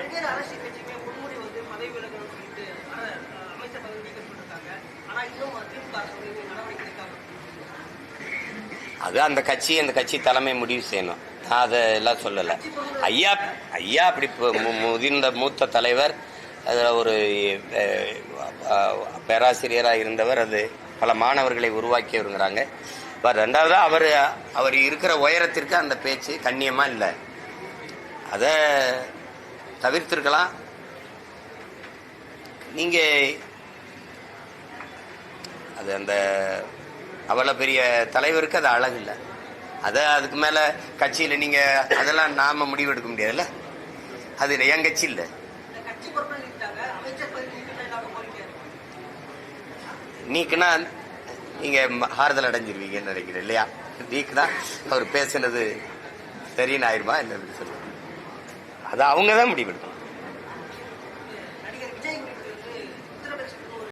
பல்வேறு அரசியல் கட்சியுமே பொன்முடி வந்து பதவி விலகணும்னு சொல்லிட்டு அமைச்சர் பதவி நீக்கம் பண்ணிருக்காங்க ஆனா இன்னும் திமுக அரசு நடவடிக்கை எடுக்காம. அது அந்த கட்சி அந்த கட்சி தலைமை முடிவு செய்யணும். நான் அதெல்லாம் சொல்லலை. ஐயா ஐயா அப்படி முதிர்ந்த மூத்த தலைவர் அதில் ஒரு பேராசிரியராக இருந்தவர் அது பல மாணவர்களை உருவாக்கியவருங்கிறாங்க. இப்போ ரெண்டாவது அவர் அவர் இருக்கிற உயரத்திற்கு அந்த பேச்சு கண்ணியமாக இல்லை. அதை தவிர்த்திருக்கலாம். நீங்கள் அது அந்த அவ்வளோ பெரிய தலைவருக்கு அது அழகு இல்லை. அதை அதுக்கு மேலே கட்சியில் நீங்கள் அதெல்லாம் நாம் முடிவெடுக்க முடியாதுல்ல? அது என் கட்சி இல்லை. நீக்குனா நீங்கள் ஆறுதல் அடைஞ்சிருவீங்கன்னு நினைக்கிறேன் இல்லையா? நீக்குனா அவர் பேசுனது சரின்னு ஆயிருமா இல்லை சொல்லுங்கள் சொல்லுங்க. அது அவங்க தான் முடிவெடுக்கணும்.